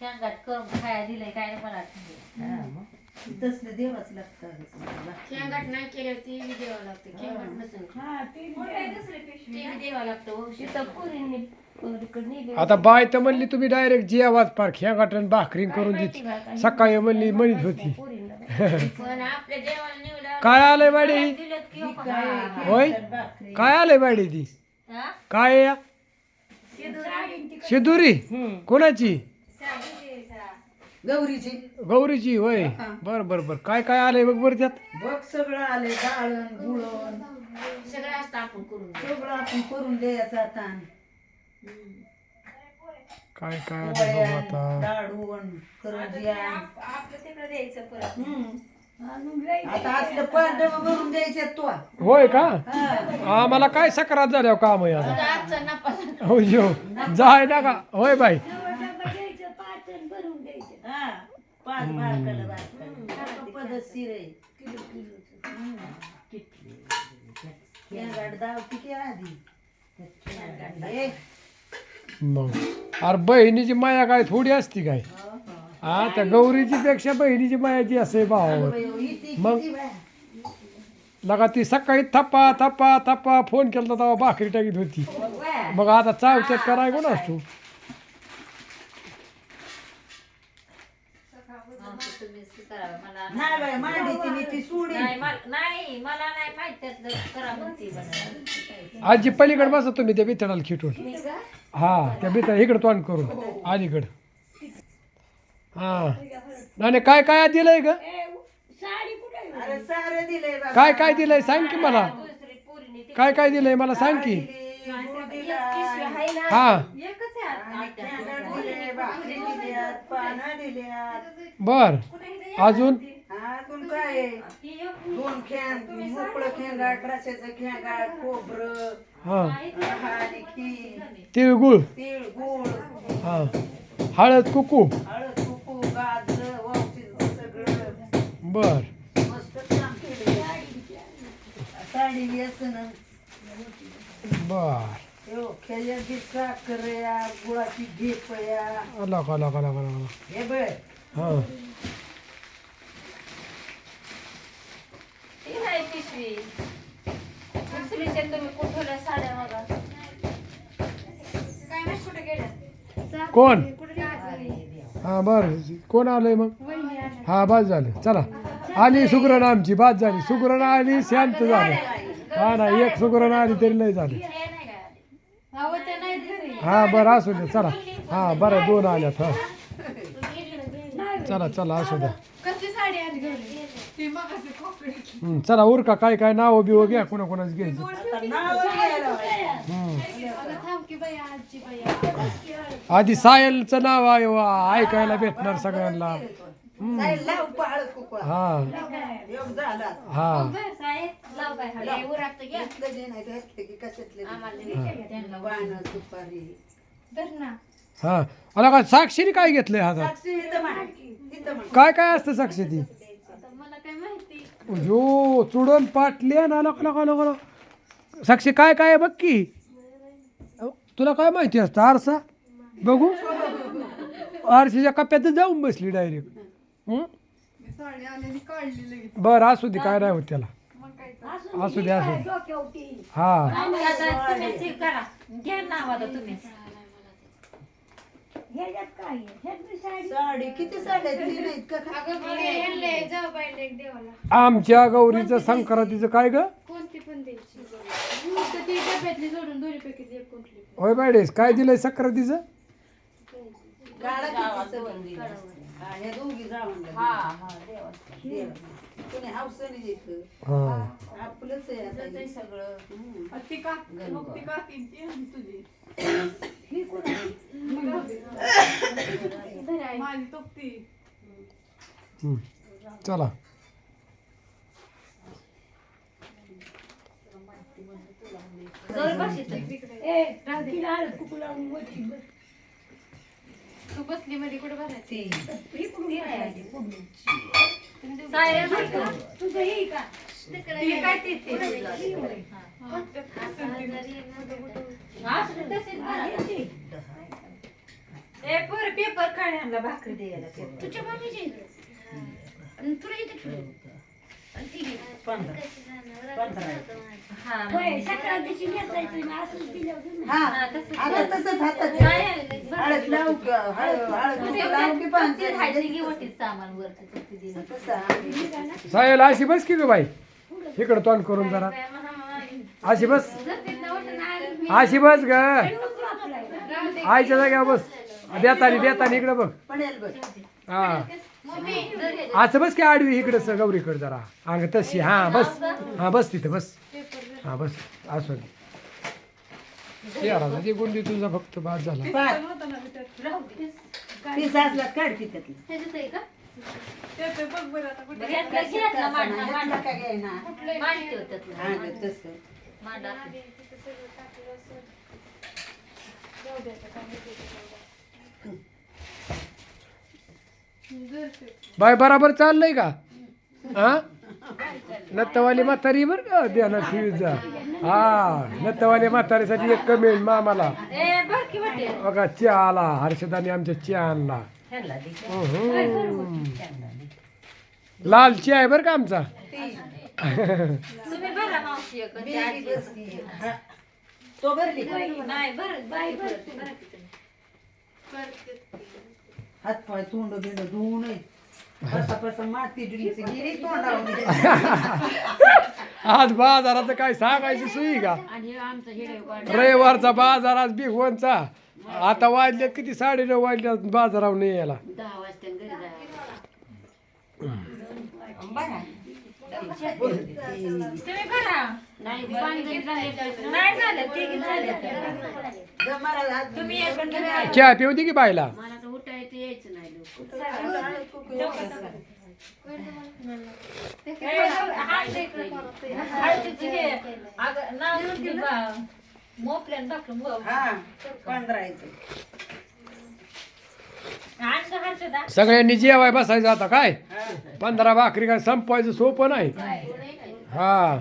शेंगात करून खाया दिलंय काय नाही मला आठवण हा मग? तसलं देवाच लागतं शेंगाट नाही केल्यावर ती बी द्यावं लागतं. शेंगाट नसेल. हा ते ती बी द्यावं लागतं हो तिथं पुरीने पलीकडे नेली आता बाय तर म्हणली तुम्ही डायरेक्ट जेवाच पार खेगाटन भाकरी करून देते. सकाळी म्हणली म्हणत होती. काय आलंय बाडी हो काय होय? काय आलंय बाडी ती? हा? काय? शिदुरी? कोणाची? गौरीची. गौरीची होय. बर बर बर. काय काय आलंय बघ बरं त्यात? बघ सगळं आले डाळण गुळण. सगळं असतं आपण करून सगळं आपण करून द्यायचं आता काय काय आलंय बघू पोळ्या आता? डाळून करंजिया. आपलं तिकडे द्यायचं परत. हम्म. आता असलं पांढरं भरून द्यायचे तो. होय का? आम्हाला काय सकरात झाल्यावर काम आहे आता? आजचा नफा. हो यो जाय ना का? होय बाई हा आहे आधी? मग. अरे बहिणीची माया काय थोडी असती काय? हो, हो. हा त्या गौरीची पेक्षा बहिणीची मायाची असे इथे मग? लगा ती सकाळी थप्पा थप्पा थप्पा फोन केला तेव्हा भाकरी टाकीत होती. मग आता चावत्यात कराय कोण असतो आमचं तुम्हीच करावं मला नाही ती सोडी नाही मला नाही मला नाही माहीत त्यातलं करा म्हणते बनवायला. आजी पलीकडे बसा तुम्ही त्या बिथडाला खिटून. हा त्या बिथडा इकडं तोंड करून अलीकडं. हा. नाही काय काय दिलंय ग? अरे सारे दिले बाबा. काय काय दिलंय? सांग की मला. दुसरी पोरीने ती काय काय दिलंय? मला सांग की. दिली, गुळ दिला, हा एकच आहे आता. आणि शेंगाट दिले, भाकरी दिल्यात, पानं दिल्यात. बर. अजून? अजून काय? आहे? दोन खेळ मोकळं खोबरं हा. आणि खीर तिळगुळ. तीळ गुळ हा. हळद कुकू. हळद कुकू गाजर सगळं. बर. मस्त काम केलं साडी व्यसन बर. हो खेळ्याची साखर या गुळाची घेप या आला का आला का आला का आला. का. हे बघ. हा. ती नाही पिशवी. दुसरीच्या तुम्ही कुठल्या साड्या बघा काय नाही कुठे गेल्या? कोण? हा बर. कोण आलंय मग? हा बस झालं. चला. आली सुगरण आमची बात झाली. सुगरण आली शांत झालं. हा ना एक सुगरण आली तरी झालं. नाही घरी हा बरं असू दे चला. हा बरं दोन आल्यात हा. चला चला असू द्या हं, चला उरका काय काय नाव बिव घ्या कोणा कोणाच घ्यायचं. हं. की आधी सायलचं नाव आहे वा, ऐकायला भेटणार सगळ्यांना. जाईल लाव कुकळा. हा. झाला. हा. साहेब, लाव काय हळद. उरात घ्या. घेतलं जे नाही घेतलं की कशातले आम्हाला पानं सुपारी. धर ना. हा. आला का साक्षीने काय घेतलंय हातात साक्षी इथं मांड. इथं मांड. काय काय असतं साक्षी ती? आता मला काय माहिती. जो चुडन पाटली ना लक लक लक लक. साक्षी काय काय आहे बघ की? अहो, तुला काय माहिती असतं आरसा? बघू. आरशीच्या कप्प्यात जाऊन बसली डायरेक्ट. बरं असू दे काय नाही होत त्याला. असू दे असू दे हा. आम्ही आता तुम्हीच करा. घ्या नाव आता तुम्हीच साडी. किती साड्या तीन आहेत का? काय? अगं पुढे आणले जाऊ बाई एक देवाला. आमच्या गौरीचं संक्रांतीचं काय ग? कोणती पण द्यायची तर ती डब्यातली जोडून दोन्ही पैकी एक कुठली होय बायडेस काय दिलंय संक्रांतीचं? गाळा किती सवंगडी ह्या दोघी हा हा कोणी हावसाने हा. आपलंच आहे आता हे. सगळं. हम्म. ती का मग ती काकींची आणि तुझी? माझी तोपती हं. चला. तू बसली मध्ये कुठे बसायची? का? ती काय ती? ती. ए पोर पेपर काढायला भाकरी द्यायला. पेपर. तुझ्या मम्मीची. आणि तुला इथे ठेवू साहेब तसंच हातात हळद लावू हळद हळद लावू की सामान वरती तसं अशी बस की ग बाई. इकडं तोंड करून जरा. अशी बस. अशी बस ग. आईच्या जाग्यावर बस. देतानी देतानी इकडं बघ पडेल बघ. हा. असं बस की आडवी इकडं स गौरीकडे जरा. अंग तशी. हा बस. हा बस तिथं बस. हा बस. असं. ते गुंडी तुझा फक्त बाद झाला. काढ हा तसं. मांडा. बाय बराबर चाललंय का? हा नत्तवाली म्हातारी बर का? द्या ठेवी जा. हा नत्तवाली म्हातारीसाठी एक कमेंट मामाला. ए बर की वाटे बघा चहा आला हर्षदाने आमच्या चहा आणला. लाल चहा आहे बरं का आमचा? ती भरली? नाही भर बाई भर भरा की तुम्ही. हात पाय तोंड बिंड धुवू नये पसा पसा माती ड्रिंकची गिरी तोंडावर आज बाजाराचं काय सांगायची सुई का? आणि आमचं हिडे रविवारचा बाजार आज बिगवणचा आता वाजले किती? साडे नऊ वाजले बाजारावर नाही यायला दहा नाही झालं झालं तुम्ही. चहा पिऊ दे की बायला मला तर उठायचं यायचं नाही. मोपल्यानं. हा पंधरा येते. सगळ्यांनी जेवाय बसायचं आता काय? पंधरा भाकरी काय संपवायचं सोपं नाही. हा.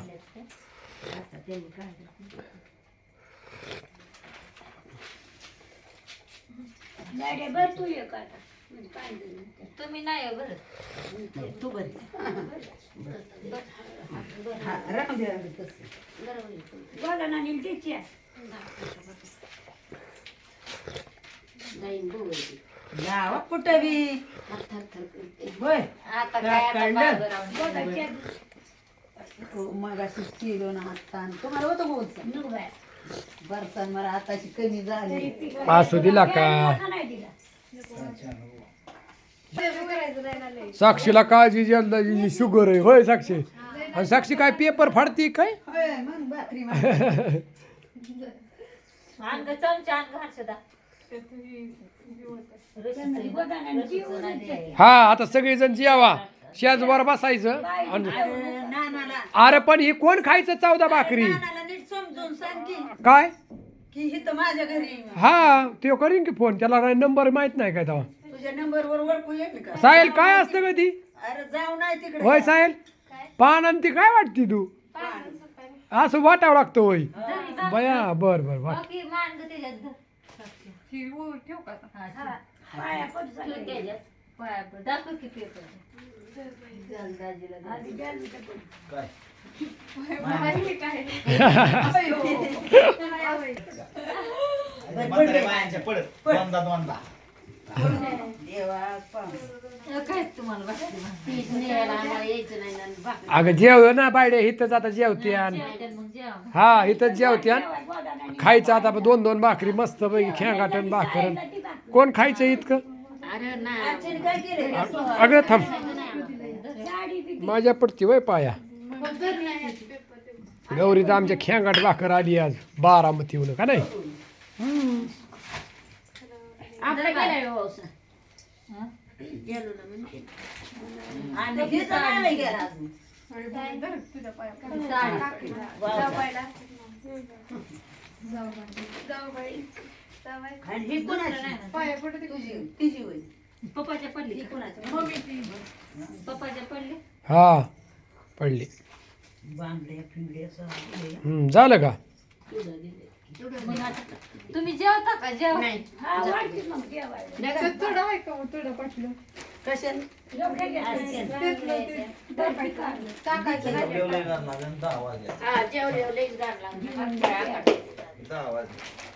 तू ये का आता तुम्ही नाही हो भरत. तू बरी हा राहू दे तसं. बोला ना बघू. जावा कुठं बी? होय. आता काय आता काढलं? बाजारावर. मग अशी किलो ना तुम्हाला होतं बोलचा मला आताची कमी झाली. असू दिला का? नाही दिला साक्षीला काळजी जलदाची शुगर आहे. होय साक्षी? आणि साक्षी काय पेपर फाडती काय? होय मग भाकरी चमचा हर्षदा. हा आता सगळेजण जेवा. शेजवर बसायचं. आणि अरे, नानाला. अरे पण ही कोण खायचं चौदा भाकरी? नानाला नीट समजून सांग की. काय? की हिथं माझ्या घरी हा तो करीन की फोन त्याला नंबर माहीत नाही काय तेव्हा? तुझ्या नंबरवर ओळखू येईल का? साहेल काय असतं का ती? अरे जाऊ नाही तिकडे. होय साहेल? पान आणि ती काय वाटती तू? असं वाटावं लागतं होय. बया बर बर वाट. हा, ठेव. पाया पड पड. दाखव की पेपर. चल, दाजीला दे. म्हाताऱ्या बायांच्या पडत दोनदा दोनदा. देवा पा अ, काय तुम्हाला भाकरी माहिती? तीच न्यायला आम्हाला यायचं नाही ना भाकरी. अगं जेव ना बायडे इथंच आता जेवत्यान जेवल्यावर मग जेवा. हा इथंच जेवत्यान खायचं आता दोन दोन भाकरी मस्त पैकी खेळगाटन भाकरन कोण खायचं इतकं? अगं थांब. माझ्या पडती वय पाया. गौरीचं आमच्या खेंगाट भाकर आली आज. बारामतीहून का नाही? आपला हा? तुझी. तिची होय पप्पाच्या पडली? पप्पाच्या हा हम्म, झालं का? मग आता तुम्ही जेवता का? जेव. हा वाढते मग जेवायला. थोडं आहे का थोडं पाठलं. कशाने एवढे घेतले. बर्फी काढली. टाकायचं नाही. जेवलंय का ना? दहा वाजले हा जेवढे लईच गार लागले दहा वाजले